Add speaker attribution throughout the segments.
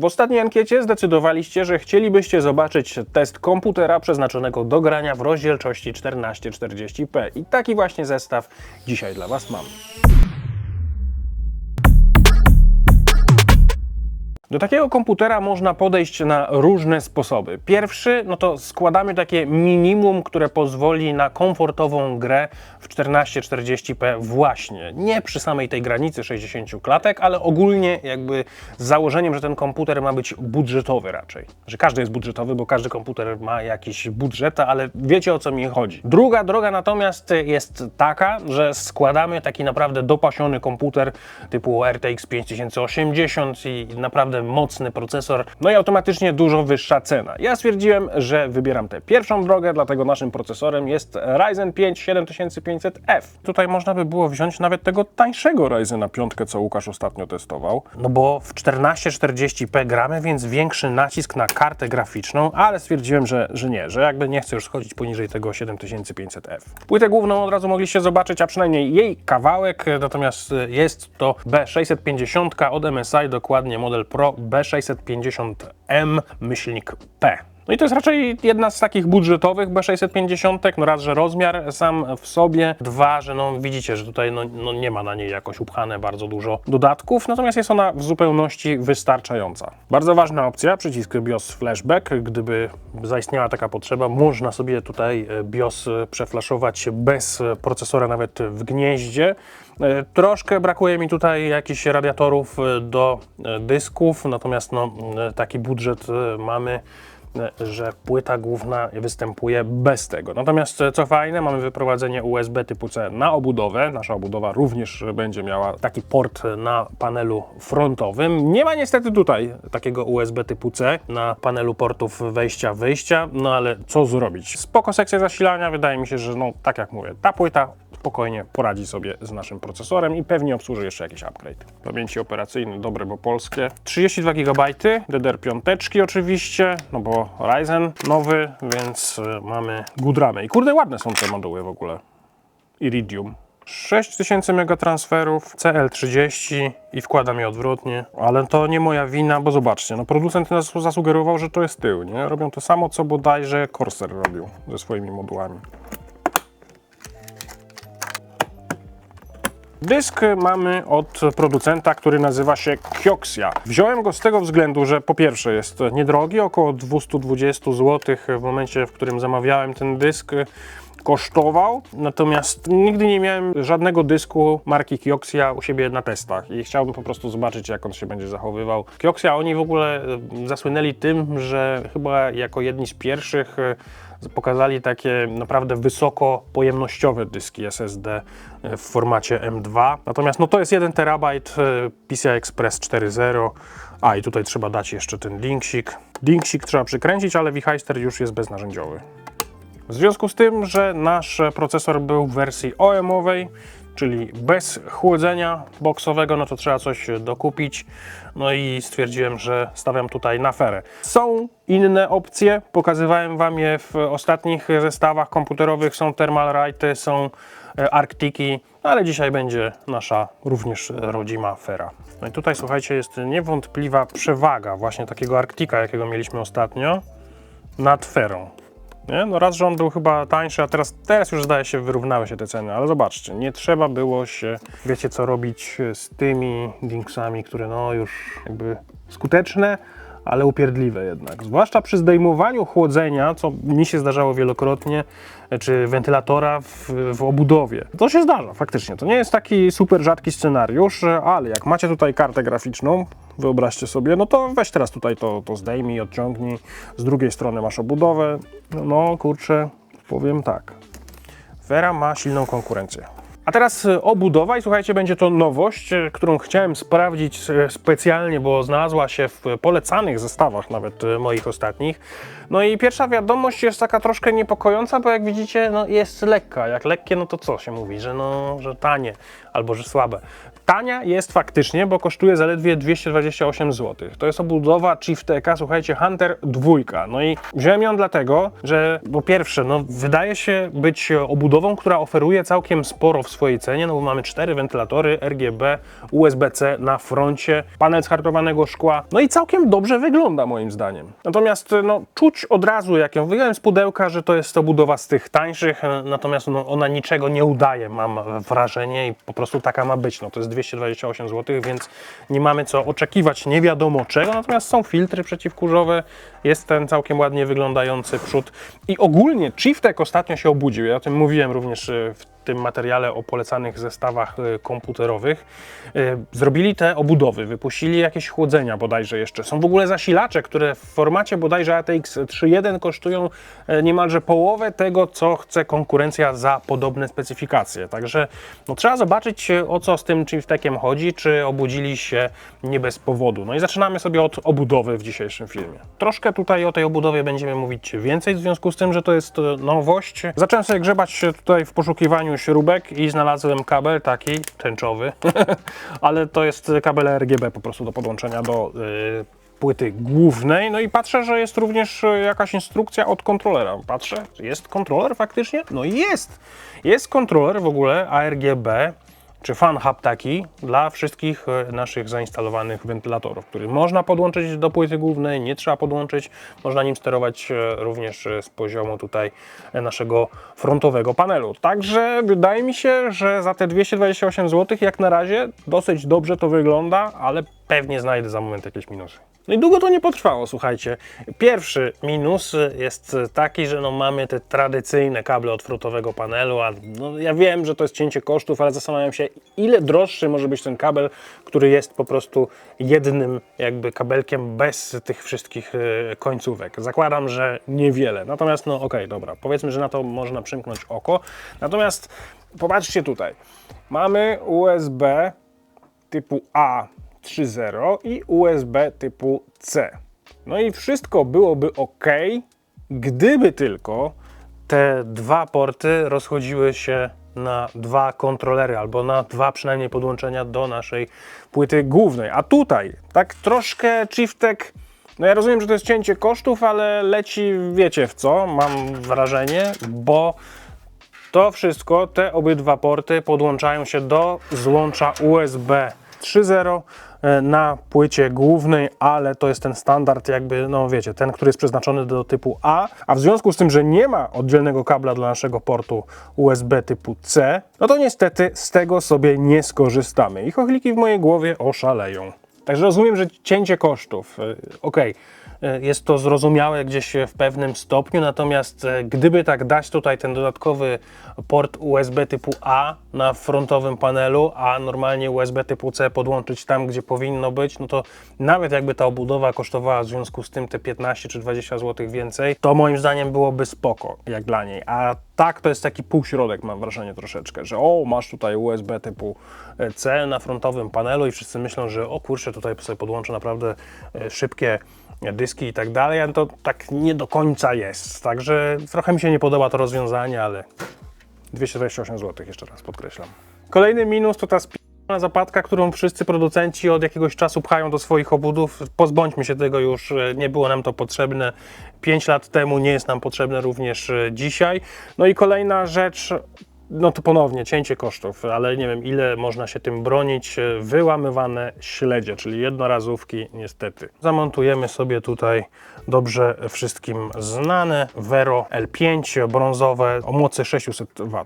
Speaker 1: W ostatniej ankiecie zdecydowaliście, że chcielibyście zobaczyć test komputera przeznaczonego do grania w rozdzielczości 1440p. I taki właśnie zestaw dzisiaj dla Was mam. Do takiego komputera można podejść na różne sposoby. Pierwszy, no to składamy takie minimum, które pozwoli na komfortową grę w 1440p właśnie. Nie przy samej tej granicy 60 klatek, ale ogólnie jakby z założeniem, że ten komputer ma być budżetowy raczej. Że każdy jest budżetowy, bo każdy komputer ma jakiś budżet, ale wiecie o co mi chodzi. Druga droga natomiast jest taka, że składamy taki naprawdę dopasiony komputer typu RTX 5080 i naprawdę mocny procesor, no i automatycznie dużo wyższa cena. Ja stwierdziłem, że wybieram tę pierwszą drogę, dlatego naszym procesorem jest Ryzen 5 7500F. Tutaj można by było wziąć nawet tego tańszego Ryzena 5, co Łukasz ostatnio testował. No bo w 1440p gramy, więc większy nacisk na kartę graficzną, ale stwierdziłem, że, że nie, że jakby nie chcę już schodzić poniżej tego 7500F. Płytę główną od razu mogliście zobaczyć, a przynajmniej jej kawałek, natomiast jest to B650 od MSI, dokładnie model Pro B650M myślnik P. No i to jest raczej jedna z takich budżetowych B650. No raz, że rozmiar sam w sobie, dwa, że no widzicie, że tutaj no, no nie ma na niej jakoś upchane bardzo dużo dodatków, natomiast jest ona w zupełności wystarczająca. Bardzo ważna opcja, przycisk BIOS Flashback. Gdyby zaistniała taka potrzeba, można sobie tutaj e, BIOS przeflaszować bez procesora nawet w gnieździe. E, Troszkę brakuje mi tutaj jakichś radiatorów e, do e, dysków, natomiast no, e, taki budżet e, mamy, e, że płyta główna występuje bez tego. Natomiast e, co fajne, mamy wyprowadzenie USB typu C na obudowę. Nasza obudowa również będzie miała taki port na panelu frontowym. Nie ma niestety tutaj takiego USB typu C na panelu portów wejścia-wyjścia, no ale co zrobić? Spoko sekcja zasilania, wydaje mi się, że no tak jak mówię, ta płyta spokojnie poradzi sobie z naszym procesorem i pewnie obsłuży jeszcze jakiś upgrade. Pamięci operacyjnej dobre, bo polskie. 32 GB, DDR5 oczywiście, no bo Ryzen nowy, więc y, mamy good ramy. I kurde, ładne są te moduły w ogóle. Iridium. 6000 megatransferów, CL30 i wkładam je odwrotnie, ale to nie moja wina, bo zobaczcie, no producent nas zasugerował, że to jest tył, nie? Robią to samo, co bodajże Corsair robił ze swoimi modułami. Dysk mamy od producenta, który nazywa się Kioxia. Wziąłem go z tego względu, że po pierwsze jest niedrogi, około 220 zł w momencie, w którym zamawiałem ten dysk kosztował, natomiast nigdy nie miałem żadnego dysku marki Kioxia u siebie na testach i chciałbym po prostu zobaczyć, jak on się będzie zachowywał. Kioxia, oni w ogóle zasłynęli tym, że chyba jako jedni z pierwszych pokazali takie naprawdę wysoko pojemnościowe dyski SSD w formacie M2. Natomiast no to jest 1 terabajt e, PCI Express 4.0. A i tutaj trzeba dać jeszcze ten linksik. Linksik trzeba przykręcić, ale Wichajster już jest beznarzędziowy. W związku z tym, że nasz procesor był w wersji OM-owej, czyli bez chłodzenia boksowego, no to trzeba coś dokupić. No i stwierdziłem, że stawiam tutaj na ferę. Są inne opcje, pokazywałem Wam je w ostatnich zestawach komputerowych. Są Thermalrighty, są e, Arctiki, ale dzisiaj będzie nasza również rodzima fera. No i tutaj słuchajcie, jest niewątpliwa przewaga właśnie takiego Arctika, jakiego mieliśmy ostatnio, nad ferą. Nie? No raz, że on był chyba tańszy, a teraz, teraz już zdaje się wyrównały się te ceny, ale zobaczcie, nie trzeba było się, wiecie co robić z tymi Dinksami, które no już jakby skuteczne, ale upierdliwe jednak. Zwłaszcza przy zdejmowaniu chłodzenia, co mi się zdarzało wielokrotnie, czy wentylatora w, w obudowie. To się zdarza faktycznie. To nie jest taki super rzadki scenariusz, ale jak macie tutaj kartę graficzną, wyobraźcie sobie, no to weź teraz tutaj to, to zdejmij, odciągnij. Z drugiej strony masz obudowę. No kurczę, powiem tak. Vera ma silną konkurencję. A teraz e, obudowa i słuchajcie, będzie to nowość, e, którą chciałem sprawdzić e, specjalnie, bo znalazła się w polecanych zestawach nawet moich ostatnich. No i pierwsza wiadomość jest taka troszkę niepokojąca, bo jak widzicie, no jest lekka. Jak lekkie, no to co się mówi, że no, że tanie albo że słabe. Tania jest faktycznie, bo kosztuje zaledwie 228 zł. To jest obudowa Chiefteka, słuchajcie, Hunter 2. No i wziąłem ją dlatego, że po pierwsze, no wydaje się być obudową, która oferuje całkiem sporo w swojej cenie, no bo mamy cztery wentylatory RGB, USB-C na froncie, panel hartowanego szkła, no i całkiem dobrze wygląda moim zdaniem. Natomiast no, czuć od razu, jak ją wyjąłem z pudełka, że to jest obudowa z tych tańszych, e, natomiast no, ona niczego nie udaje, mam wrażenie i po prostu taka ma być. No, to jest 228 zł, więc nie mamy co oczekiwać nie wiadomo czego, natomiast są filtry przeciwkurzowe, jest ten całkiem ładnie wyglądający przód. I ogólnie Chieftec ostatnio się obudził, ja o tym mówiłem również e, w tym materiale o polecanych zestawach e, komputerowych. E, Zrobili te obudowy, wypuścili jakieś chłodzenia bodajże jeszcze. Są w ogóle zasilacze, które w formacie bodajże ATX 3.1 kosztują e, niemalże połowę tego, co chce konkurencja za podobne specyfikacje. Także no, trzeba zobaczyć, o co z tym Chiefteciem chodzi, czy obudzili się nie bez powodu. No i zaczynamy sobie od obudowy w dzisiejszym filmie. Troszkę tutaj o tej obudowie będziemy mówić więcej, w związku z tym, że to jest nowość. Zacząłem sobie grzebać tutaj w poszukiwaniu śrubek i znalazłem kabel taki tęczowy, ale to jest kabel RGB po prostu do podłączenia do y, płyty głównej. No i patrzę, że jest również e, jakaś instrukcja od kontrolera. Patrzę, jest kontroler faktycznie? No i jest! Jest kontroler w ogóle ARGB, czy fan hub taki dla wszystkich e, naszych zainstalowanych wentylatorów, który można podłączyć do płyty głównej, nie trzeba podłączyć, można nim sterować e, również e, z poziomu tutaj naszego frontowego panelu. Także wydaje mi się, że za te 228 zł jak na razie dosyć dobrze to wygląda, ale pewnie znajdę za moment jakieś minusy. No i długo to nie potrwało, słuchajcie. Pierwszy minus jest taki, że no mamy te tradycyjne kable od frutowego panelu, a no ja wiem, że to jest cięcie kosztów, ale zastanawiam się, ile droższy może być ten kabel, który jest po prostu jednym jakby kabelkiem bez tych wszystkich e, końcówek. Zakładam, że niewiele. Natomiast no okej, dobra, powiedzmy, że na to można przymknąć oko. Natomiast popatrzcie tutaj. Mamy USB typu A 3.0 i USB typu C. No i wszystko byłoby ok, gdyby tylko te dwa porty rozchodziły się na dwa kontrolery, albo na dwa przynajmniej podłączenia do naszej płyty głównej. A tutaj tak troszkę Chieftec no ja rozumiem, że to jest cięcie kosztów, ale leci wiecie w co, mam wrażenie, bo to wszystko, te obydwa porty podłączają się do złącza USB 3.0 e, na płycie głównej, ale to jest ten standard jakby, no wiecie, ten, który jest przeznaczony do typu A, a w związku z tym, że nie ma oddzielnego kabla dla naszego portu USB typu C, no to niestety z tego sobie nie skorzystamy. I chochliki w mojej głowie oszaleją. Także rozumiem, że cięcie kosztów, e, e, jest to zrozumiałe gdzieś w pewnym stopniu, natomiast e, gdyby tak dać tutaj ten dodatkowy port USB typu A na frontowym panelu, a normalnie USB typu C podłączyć tam, gdzie powinno być, no to nawet jakby ta obudowa kosztowała w związku z tym te 15 czy 20 zł więcej, to moim zdaniem byłoby spoko, jak dla niej. A tak to jest taki półśrodek, mam wrażenie troszeczkę, że o, masz tutaj USB typu e, C na frontowym panelu i wszyscy myślą, że o kurczę, tutaj sobie podłączę naprawdę e, szybkie dyski i tak dalej, a to tak nie do końca jest. Także trochę mi się nie podoba to rozwiązanie, ale 228 zł, jeszcze raz podkreślam. Kolejny minus to ta sp***na zapadka, którą wszyscy producenci od jakiegoś czasu pchają do swoich obudów. Pozbądźmy się tego już, e, nie było nam to potrzebne 5 lat temu, nie jest nam potrzebne również e, dzisiaj. No i kolejna rzecz, no to ponownie cięcie kosztów, ale nie wiem ile można się tym bronić. E, Wyłamywane śledzie, czyli jednorazówki niestety. Zamontujemy sobie tutaj dobrze wszystkim znane Vero L5 brązowe o mocy 600 W.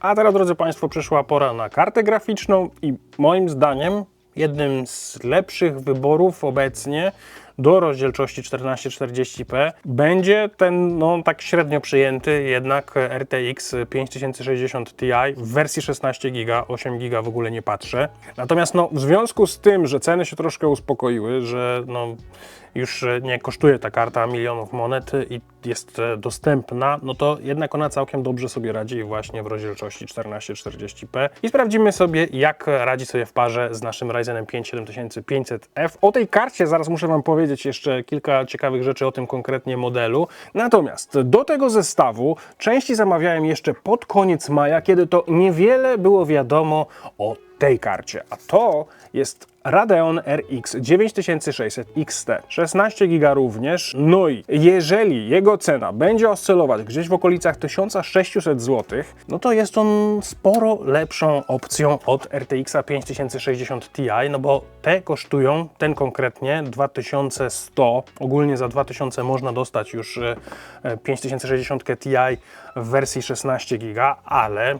Speaker 1: A teraz, drodzy Państwo, przyszła pora na kartę graficzną i moim zdaniem jednym z lepszych wyborów obecnie do rozdzielczości 1440p będzie ten, no tak średnio przyjęty jednak RTX 5060 Ti w wersji 16 GB, 8 GB w ogóle nie patrzę. Natomiast no w związku z tym, że ceny się troszkę uspokoiły, że no już nie kosztuje ta karta milionów monet i jest e, dostępna, no to jednak ona całkiem dobrze sobie radzi właśnie w rozdzielczości 1440p. I sprawdzimy sobie, jak radzi sobie w parze z naszym Ryzenem 5 7500F. O tej karcie zaraz muszę Wam powiedzieć jeszcze kilka ciekawych rzeczy o tym konkretnie modelu. Natomiast do tego zestawu części zamawiałem jeszcze pod koniec maja, kiedy to niewiele było wiadomo o tej karcie. A to jest Radeon RX 9600 XT, 16 GB również. No i jeżeli jego cena będzie oscylować gdzieś w okolicach 1600 zł, no to jest on sporo lepszą opcją od RTX 5060 Ti, no bo te kosztują, ten konkretnie 2100, ogólnie za 2000 można dostać już e, 5060 Ti w wersji 16 GB, ale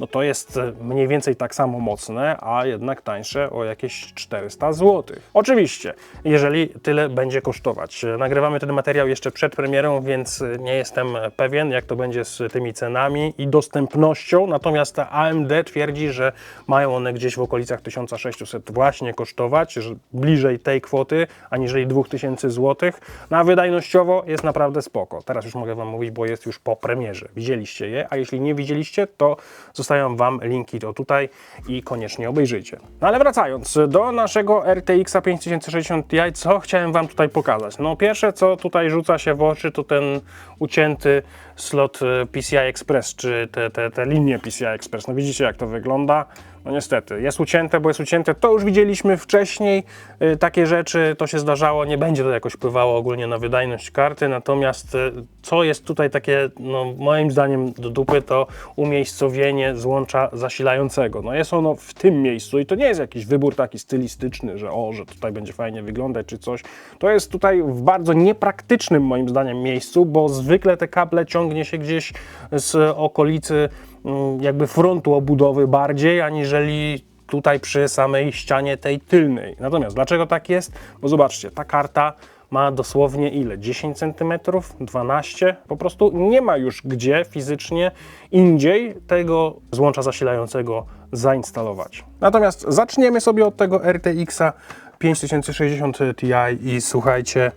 Speaker 1: no to jest e, mniej więcej tak samo mocne, a jednak tańsze o jakieś 400 zł. Oczywiście, jeżeli tyle będzie kosztować. Nagrywamy ten materiał jeszcze przed premierą, więc nie jestem pewien, jak to będzie z tymi cenami i dostępnością. Natomiast AMD twierdzi, że mają one gdzieś w okolicach 1600 właśnie kosztować, że bliżej tej kwoty, aniżeli 2000 zł. No a wydajnościowo jest naprawdę spoko. Teraz już mogę Wam mówić, bo jest już po premierze. Widzieliście je, a jeśli nie widzieliście, to zostają Wam linki to tutaj i koniecznie obejrzyjcie. No ale wracając do naszego RTX 5060 Ti, co chciałem Wam tutaj pokazać? No pierwsze, co tutaj rzuca się w oczy, to ten ucięty slot e, PCI Express, czy te, te, te linie PCI Express. No widzicie, jak to wygląda. No niestety, jest ucięte, bo jest ucięte. To już widzieliśmy wcześniej. Y, Takie rzeczy to się zdarzało. Nie będzie to jakoś wpływało ogólnie na wydajność karty. Natomiast y, co jest tutaj takie, no moim zdaniem do dupy, to umiejscowienie złącza zasilającego. No jest ono w tym miejscu i to nie jest jakiś wybór taki stylistyczny, że o, że tutaj będzie fajnie wyglądać czy coś. To jest tutaj w bardzo niepraktycznym moim zdaniem miejscu, bo zwykle te kable ciągnie się gdzieś z okolicy jakby frontu obudowy bardziej, aniżeli tutaj przy samej ścianie tej tylnej. Natomiast dlaczego tak jest? Bo zobaczcie, ta karta ma dosłownie ile? 10 cm, 12? Po prostu nie ma już gdzie fizycznie indziej tego złącza zasilającego zainstalować. Natomiast zaczniemy sobie od tego RTX 5060 Ti i słuchajcie,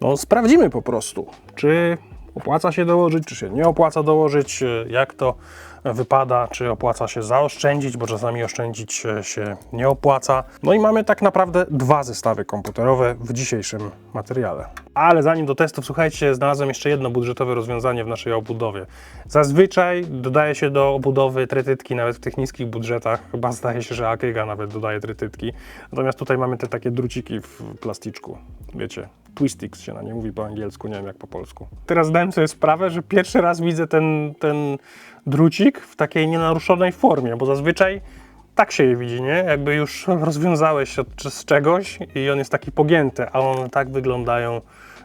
Speaker 1: no sprawdzimy po prostu, czy opłaca się dołożyć, czy się nie opłaca dołożyć, jak to wypada, czy opłaca się zaoszczędzić, bo czasami oszczędzić e, się nie opłaca. No i mamy tak naprawdę dwa zestawy komputerowe w dzisiejszym materiale. Ale zanim do testów, słuchajcie, znalazłem jeszcze jedno budżetowe rozwiązanie w naszej obudowie. Zazwyczaj dodaje się do obudowy trytytki nawet w tych niskich budżetach. Chyba zdaje się, że Akyga nawet dodaje trytytki. Natomiast tutaj mamy te takie druciki w plasticzku. Wiecie, Twistix się na nie mówi po angielsku, nie wiem jak po polsku. Teraz zdałem sobie sprawę, że pierwszy raz widzę ten, ten drucik w takiej nienaruszonej formie, bo zazwyczaj tak się je widzi, nie? Jakby już rozwiązałeś się z czegoś i on jest taki pogięty, a one tak wyglądają,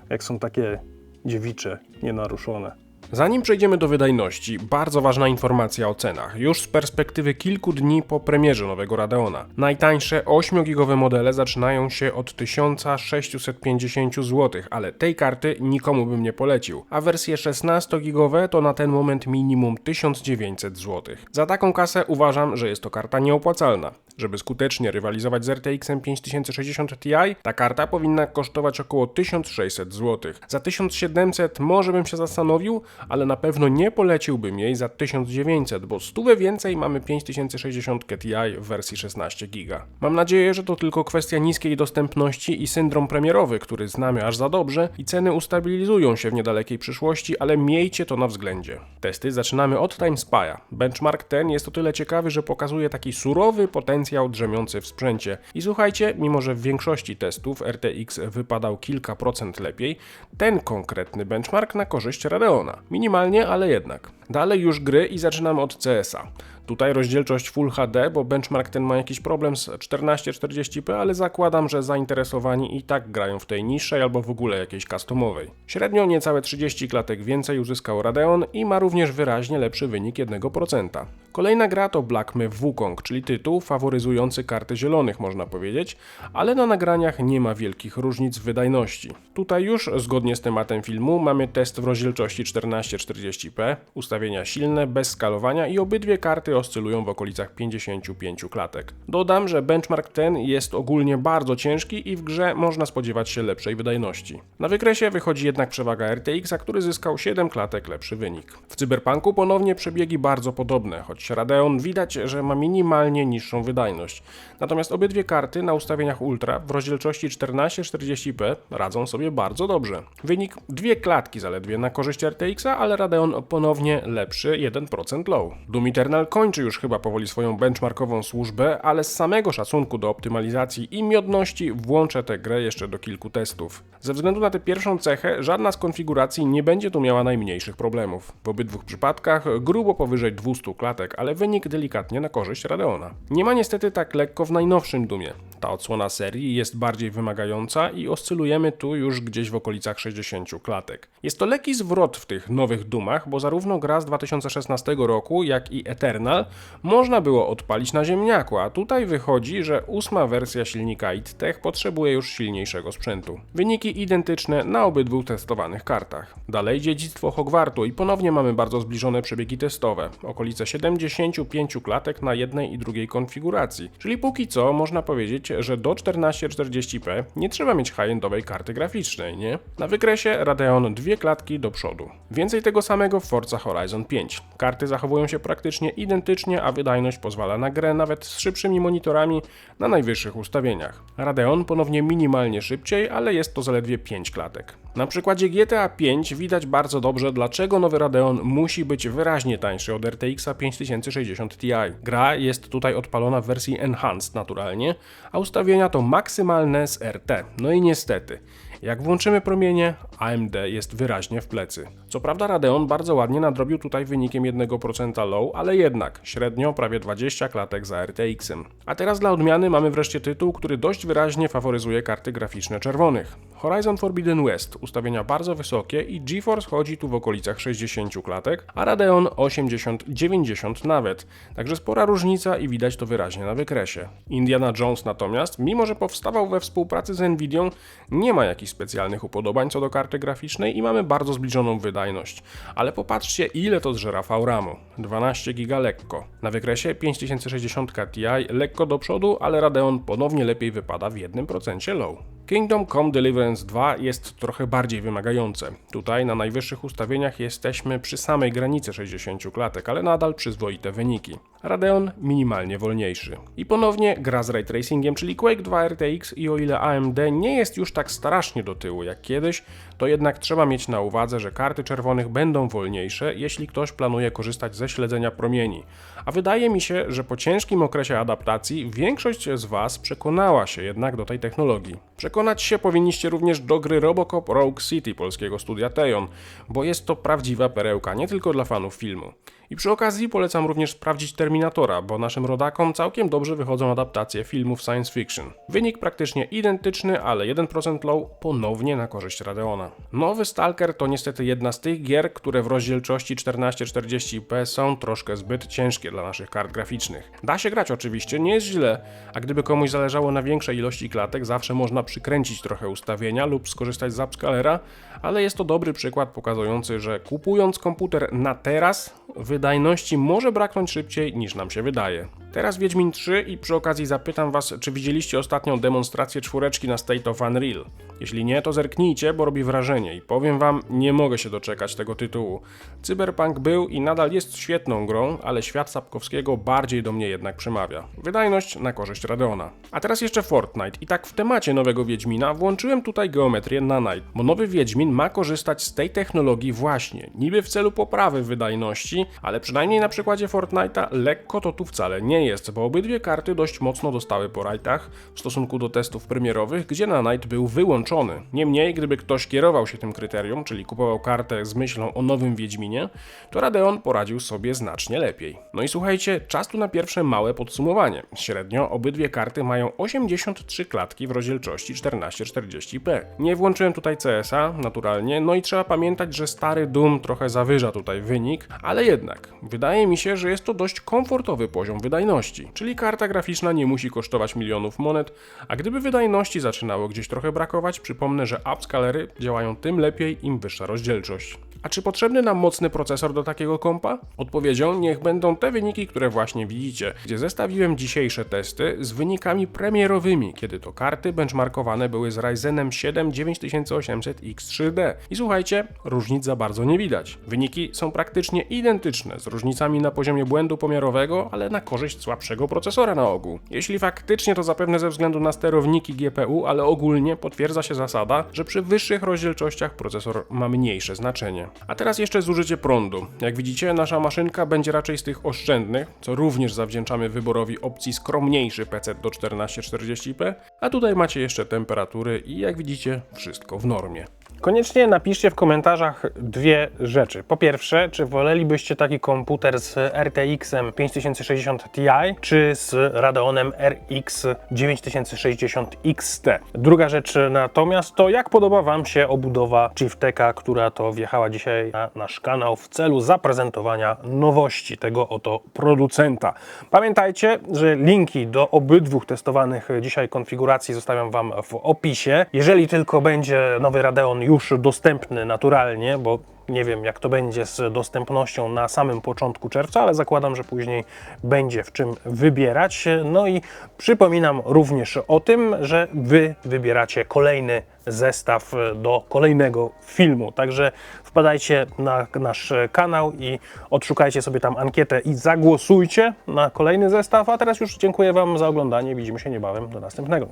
Speaker 1: jak są takie dziewicze, nienaruszone.
Speaker 2: Zanim przejdziemy do wydajności, bardzo ważna informacja o cenach. Już z perspektywy kilku dni po premierze nowego Radeona. Najtańsze 8-gigowe modele zaczynają się od 1650 zł, ale tej karty nikomu bym nie polecił. A wersje 16-gigowe to na ten moment minimum 1900 zł. Za taką kasę uważam, że jest to karta nieopłacalna. Żeby skutecznie rywalizować z RTX 5060 Ti, ta karta powinna kosztować około 1600 zł. Za 1700 może bym się zastanowił, ale na pewno nie poleciłbym jej za 1900, bo stówę więcej mamy 5060 Ti w wersji 16 GB. Mam nadzieję, że to tylko kwestia niskiej dostępności i syndrom premierowy, który znamy aż za dobrze i ceny ustabilizują się w niedalekiej przyszłości, ale miejcie to na względzie. Testy zaczynamy od TimeSpy'a. Benchmark ten jest o tyle ciekawy, że pokazuje taki surowy potencjał drzemiący w sprzęcie. I słuchajcie, mimo że w większości testów RTX wypadał kilka procent lepiej, ten konkretny benchmark na korzyść Radeona. Minimalnie, ale jednak. Dalej już gry i zaczynamy od CS-a. Tutaj rozdzielczość Full HD, bo benchmark ten ma jakiś problem z 1440p, ale zakładam, że zainteresowani i tak grają w tej niższej albo w ogóle jakiejś customowej. Średnio niecałe 30 klatek więcej uzyskał Radeon i ma również wyraźnie lepszy wynik 1%. Kolejna gra to Black Myth Wukong, czyli tytuł faworyzujący karty zielonych można powiedzieć, ale na nagraniach nie ma wielkich różnic w wydajności. Tutaj już, zgodnie z tematem filmu, mamy test w rozdzielczości 1440p, ustawienia silne, bez skalowania i obydwie karty oscylują w okolicach 55 klatek. Dodam, że benchmark ten jest ogólnie bardzo ciężki i w grze można spodziewać się lepszej wydajności. Na wykresie wychodzi jednak przewaga RTX, który zyskał 7 klatek lepszy wynik. W Cyberpunku ponownie przebiegi bardzo podobne, choć Radeon widać, że ma minimalnie niższą wydajność. Natomiast obydwie karty na ustawieniach Ultra w rozdzielczości 1440p radzą sobie bardzo dobrze. Wynik dwie klatki zaledwie na korzyść RTX, ale Radeon ponownie lepszy 1% low. Doom Eternal kończy już chyba powoli swoją benchmarkową służbę, ale z samego szacunku do optymalizacji i miodności włączę tę grę jeszcze do kilku testów. Ze względu na tę pierwszą cechę, żadna z konfiguracji nie będzie tu miała najmniejszych problemów. W obydwu przypadkach grubo powyżej 200 klatek, ale wynik delikatnie na korzyść Radeona. Nie ma niestety tak lekko w najnowszym Dumie. Ta odsłona serii jest bardziej wymagająca i oscylujemy tu już gdzieś w okolicach 60 klatek. Jest to lekki zwrot w tych nowych Dumach, bo zarówno gra z 2016 roku, jak i Eternal można było odpalić na ziemniaku, a tutaj wychodzi, że ósma wersja silnika ITTech potrzebuje już silniejszego sprzętu. Wyniki identyczne na obydwu testowanych kartach. Dalej dziedzictwo Hogwartu i ponownie mamy bardzo zbliżone przebiegi testowe, okolice 75 klatek na jednej i drugiej konfiguracji, czyli póki co można powiedzieć, że do 1440p nie trzeba mieć high-endowej karty graficznej, nie? Na wykresie Radeon dwie klatki do przodu. Więcej tego samego w Forza Horizon 5. Karty zachowują się praktycznie identycznie, a wydajność pozwala na grę nawet z szybszymi monitorami na najwyższych ustawieniach. Radeon ponownie minimalnie szybciej, ale jest to zaledwie 5 klatek. Na przykładzie GTA 5 widać bardzo dobrze, dlaczego nowy Radeon musi być wyraźnie tańszy od RTX 5060 Ti. Gra jest tutaj odpalona w wersji Enhanced naturalnie, a ustawienia to maksymalne z RT. No i niestety, jak włączymy promienie, AMD jest wyraźnie w plecy. Co prawda Radeon bardzo ładnie nadrobił tutaj wynikiem 1% low, ale jednak średnio prawie 20 klatek za RTX-em. A teraz dla odmiany mamy wreszcie tytuł, który dość wyraźnie faworyzuje karty graficzne czerwonych. Horizon Forbidden West, ustawienia bardzo wysokie i GeForce chodzi tu w okolicach 60 klatek, a Radeon 80-90 nawet. Także spora różnica i widać to wyraźnie na wykresie. Indiana Jones natomiast, mimo że powstawał we współpracy z Nvidią, nie ma jakichś specjalnych upodobań co do karty graficznej i mamy bardzo zbliżoną wydajność. Ale popatrzcie ile to zżera VRAMu. 12 giga lekko. Na wykresie 5060 Ti lekko do przodu, ale Radeon ponownie lepiej wypada w 1% low. Kingdom Come Deliverance 2 jest trochę bardziej wymagające. Tutaj na najwyższych ustawieniach jesteśmy przy samej granicy 60 klatek, ale nadal przyzwoite wyniki. Radeon minimalnie wolniejszy. I ponownie gra z ray tracingiem, czyli Quake 2 RTX i o ile AMD nie jest już tak strasznie do tyłu jak kiedyś, to jednak trzeba mieć na uwadze, że karty czerwonych będą wolniejsze, jeśli ktoś planuje korzystać ze śledzenia promieni. A wydaje mi się, że po ciężkim okresie adaptacji większość z Was przekonała się jednak do tej technologii. Przekonać się powinniście również do gry Robocop Rogue City polskiego studia Tejon, bo jest to prawdziwa perełka nie tylko dla fanów filmu. I przy okazji polecam również sprawdzić Terminatora, bo naszym rodakom całkiem dobrze wychodzą adaptacje filmów science fiction. Wynik praktycznie identyczny, ale 1% low ponownie na korzyść Radeona. Nowy Stalker to niestety jedna z tych gier, które w rozdzielczości 1440p są troszkę zbyt ciężkie dla naszych kart graficznych. Da się grać oczywiście, nie jest źle, a gdyby komuś zależało na większej ilości klatek, zawsze można przykręcić trochę ustawienia lub skorzystać z upscalera, ale jest to dobry przykład pokazujący, że kupując komputer na teraz, wydajności może braknąć szybciej niż nam się wydaje. Teraz Wiedźmin 3 i przy okazji zapytam Was, czy widzieliście ostatnią demonstrację czwóreczki na State of Unreal? Jeśli nie, to zerknijcie, bo robi wrażenie i powiem Wam, nie mogę się doczekać tego tytułu. Cyberpunk był i nadal jest świetną grą, ale świat Sapkowskiego bardziej do mnie jednak przemawia. Wydajność na korzyść Radeona. A teraz jeszcze Fortnite i tak w temacie nowego Wiedźmina włączyłem tutaj geometrię na Night, bo nowy Wiedźmin ma korzystać z tej technologii właśnie, niby w celu poprawy wydajności, ale przynajmniej na przykładzie Fortnite'a lekko to tu wcale nie jest, bo obydwie karty dość mocno dostały po rajtach w stosunku do testów premierowych, gdzie na Night był wyłączony. Niemniej, gdyby ktoś kierował się tym kryterium, czyli kupował kartę z myślą o nowym Wiedźminie, to Radeon poradził sobie znacznie lepiej. No i słuchajcie, czas tu na pierwsze małe podsumowanie. Średnio obydwie karty mają 83 klatki w rozdzielczości 1440p. Nie włączyłem tutaj CS-a, naturalnie, no i trzeba pamiętać, że stary Doom trochę zawyża tutaj wynik, ale jednak, wydaje mi się, że jest to dość komfortowy poziom wydajności, czyli karta graficzna nie musi kosztować milionów monet, a gdyby wydajności zaczynało gdzieś trochę brakować, przypomnę, że upscalery działają tym lepiej, im wyższa rozdzielczość. A czy potrzebny nam mocny procesor do takiego kompa? Odpowiedzią niech będą te wyniki, które właśnie widzicie, gdzie zestawiłem dzisiejsze testy z wynikami premierowymi, kiedy to karty benchmarkowane były z Ryzenem 7 9800X3D. I słuchajcie, różnic za bardzo nie widać. Wyniki są praktycznie identyczne, z różnicami na poziomie błędu pomiarowego, ale na korzyść słabszego procesora na ogół. Jeśli faktycznie to zapewne ze względu na sterowniki GPU, ale ogólnie potwierdza się zasada, że przy wyższych rozdzielczościach procesor ma mniejsze znaczenie. A teraz jeszcze zużycie prądu. Jak widzicie, nasza maszynka będzie raczej z tych oszczędnych, co również zawdzięczamy wyborowi opcji skromniejszy PC do 1440p, a tutaj macie jeszcze temperatury i jak widzicie, wszystko w normie.
Speaker 1: Koniecznie napiszcie w komentarzach dwie rzeczy. Po pierwsze, czy wolelibyście taki komputer z RTX 5060 Ti, czy z Radeonem RX 9060 XT? Druga rzecz natomiast to, jak podoba Wam się obudowa Chiefteka, która to wjechała dzisiaj na nasz kanał w celu zaprezentowania nowości tego oto producenta. Pamiętajcie, że linki do obydwu testowanych dzisiaj konfiguracji zostawiam Wam w opisie. Jeżeli tylko będzie nowy Radeon już dostępny naturalnie, bo nie wiem jak to będzie z dostępnością na samym początku czerwca, ale zakładam, że później będzie w czym wybierać. No i przypominam również o tym, że Wy wybieracie kolejny zestaw do kolejnego filmu. Także wpadajcie na nasz kanał i odszukajcie sobie tam ankietę i zagłosujcie na kolejny zestaw. A teraz już dziękuję Wam za oglądanie. Widzimy się niebawem. Do następnego.